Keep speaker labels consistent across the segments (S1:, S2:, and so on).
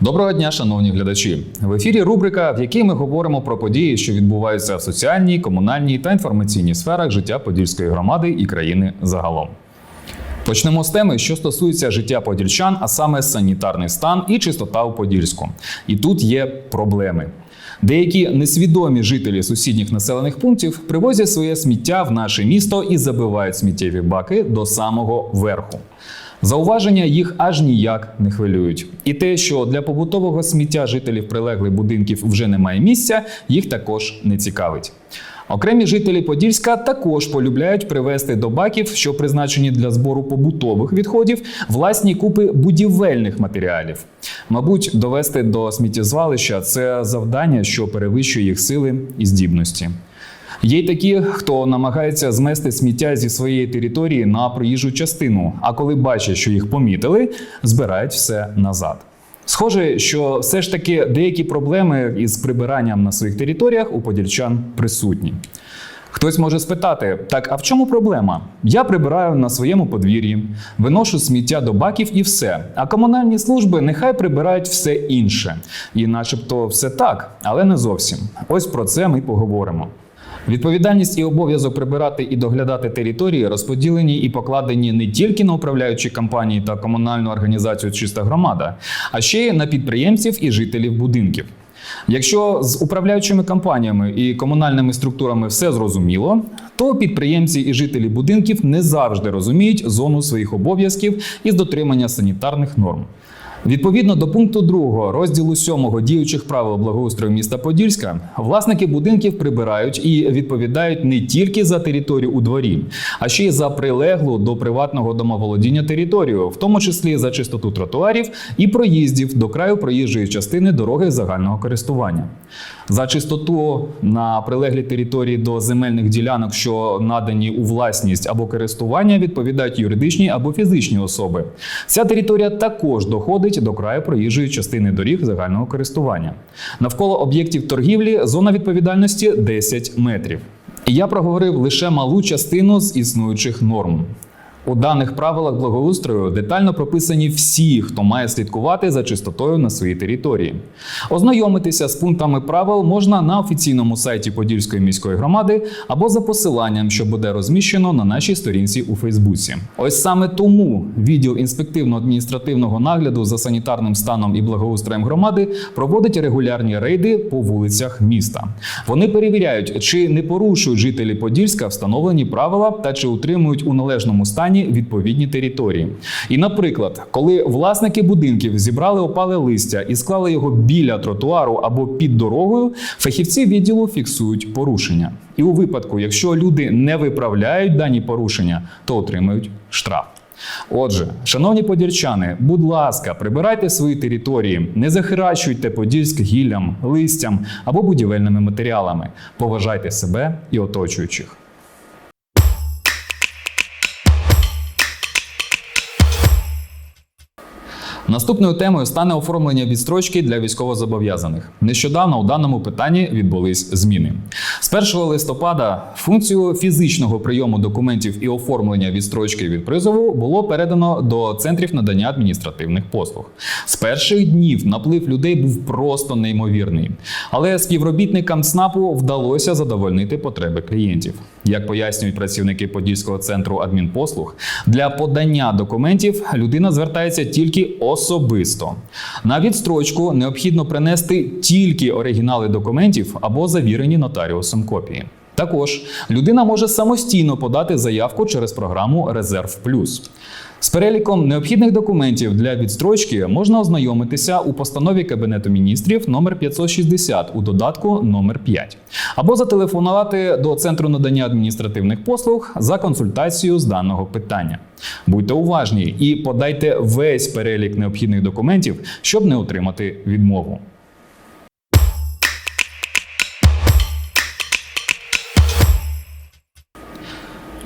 S1: Доброго дня, шановні глядачі. В ефірі рубрика, в якій ми говоримо про події, що відбуваються в соціальній, комунальній та інформаційній сферах життя Подільської громади і країни загалом. Почнемо з теми, що стосується життя подільчан, а саме санітарний стан і чистота у Подільську. І тут є проблеми. Деякі несвідомі жителі сусідніх населених пунктів привозять своє сміття в наше місто і забивають сміттєві баки до самого верху. Зауваження їх аж ніяк не хвилюють. І те, що для побутового сміття жителів прилеглих будинків вже немає місця, їх також не цікавить. Окремі жителі Подільська також полюбляють привезти до баків, що призначені для збору побутових відходів, власні купи будівельних матеріалів. Мабуть, довести до сміттєзвалища це завдання, що перевищує їх сили і здібності. Є й такі, хто намагається змести сміття зі своєї території на проїжджу частину, а коли бачать, що їх помітили, збирають все назад. Схоже, що все ж таки деякі проблеми із прибиранням на своїх територіях у подільчан присутні. Хтось може спитати: так, а в чому проблема? Я прибираю на своєму подвір'ї, виношу сміття до баків і все. А комунальні служби нехай прибирають все інше. І начебто все так, але не зовсім. Ось про це ми поговоримо. Відповідальність і обов'язок прибирати і доглядати території розподілені і покладені не тільки на управляючі компанії та комунальну організацію Чиста громада, а ще й на підприємців і жителів будинків. Якщо з управляючими компаніями і комунальними структурами все зрозуміло, то підприємці і жителі будинків не завжди розуміють зону своїх обов'язків із дотримання санітарних норм. Відповідно до пункту 2 розділу 7 діючих правил благоустрою міста Подільська, власники будинків прибирають і відповідають не тільки за територію у дворі, а ще й за прилеглу до приватного домоволодіння територію, в тому числі за чистоту тротуарів і проїздів до краю проїжджої частини дороги загального користування. За чистоту на прилеглій території до земельних ділянок, що надані у власність або користування, відповідають юридичні або фізичні особи. Ця територія також доходить до краю проїжджої частини доріг загального користування. Навколо об'єктів торгівлі зона відповідальності 10 метрів. І я проговорив лише малу частину з існуючих норм. У даних правилах благоустрою детально прописані всі, хто має слідкувати за чистотою на своїй території. Ознайомитися з пунктами правил можна на офіційному сайті Подільської міської громади або за посиланням, що буде розміщено на нашій сторінці у Фейсбуці. Ось саме тому відділ інспективно-адміністративного нагляду за санітарним станом і благоустроєм громади проводить регулярні рейди по вулицях міста. Вони перевіряють, чи не порушують жителі Подільська встановлені правила та чи утримують у належному стані відповідні території. І, наприклад, коли власники будинків зібрали опале листя і склали його біля тротуару або під дорогою, фахівці відділу фіксують порушення. І у випадку, якщо люди не виправляють дані порушення, то отримають штраф. Отже, шановні подільчани, будь ласка, прибирайте свої території, не захаращуйте подільськ гіллям, листям або будівельними матеріалами. Поважайте себе і оточуючих. Наступною темою стане оформлення відстрочки для військовозобов'язаних. Нещодавно у даному питанні відбулись зміни. З 1 листопада функцію фізичного прийому документів і оформлення відстрочки від призову було передано до центрів надання адміністративних послуг. З перших днів наплив людей був просто неймовірний. Але співробітникам ЦНАПу вдалося задовольнити потреби клієнтів. Як пояснюють працівники Подільського центру адмінпослуг, для подання документів людина звертається тільки особисто. На відстрочку необхідно принести тільки оригінали документів або завірені нотаріусом копії. Також людина може самостійно подати заявку через програму Резерв Плюс. З переліком необхідних документів для відстрочки можна ознайомитися у постанові Кабінету міністрів номер 560 у додатку номер 5 або зателефонувати до центру надання адміністративних послуг за консультацією з даного питання. Будьте уважні і подайте весь перелік необхідних документів, щоб не отримати відмову.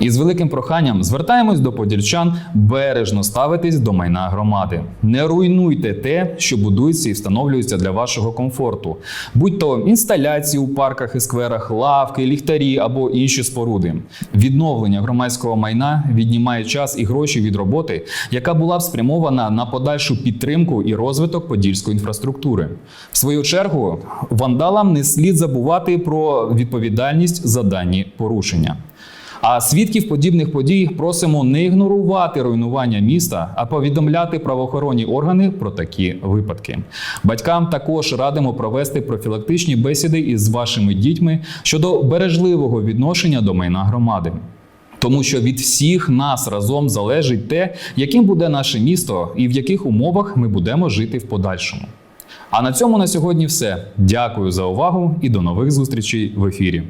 S1: І з великим проханням звертаємось до подільчан бережно ставитись до майна громади. Не руйнуйте те, що будується і встановлюється для вашого комфорту, будь то інсталяції у парках і скверах, лавки, ліхтарі або інші споруди. Відновлення громадського майна віднімає час і гроші від роботи, яка була б спрямована на подальшу підтримку і розвиток подільської інфраструктури. В свою чергу, вандалам не слід забувати про відповідальність за дані порушення. А свідків подібних подій просимо не ігнорувати руйнування міста, а повідомляти правоохоронні органи про такі випадки. Батькам також радимо провести профілактичні бесіди із вашими дітьми щодо бережливого відношення до майна громади. Тому що від всіх нас разом залежить те, яким буде наше місто і в яких умовах ми будемо жити в подальшому. А на цьому на сьогодні все. Дякую за увагу і до нових зустрічей в ефірі.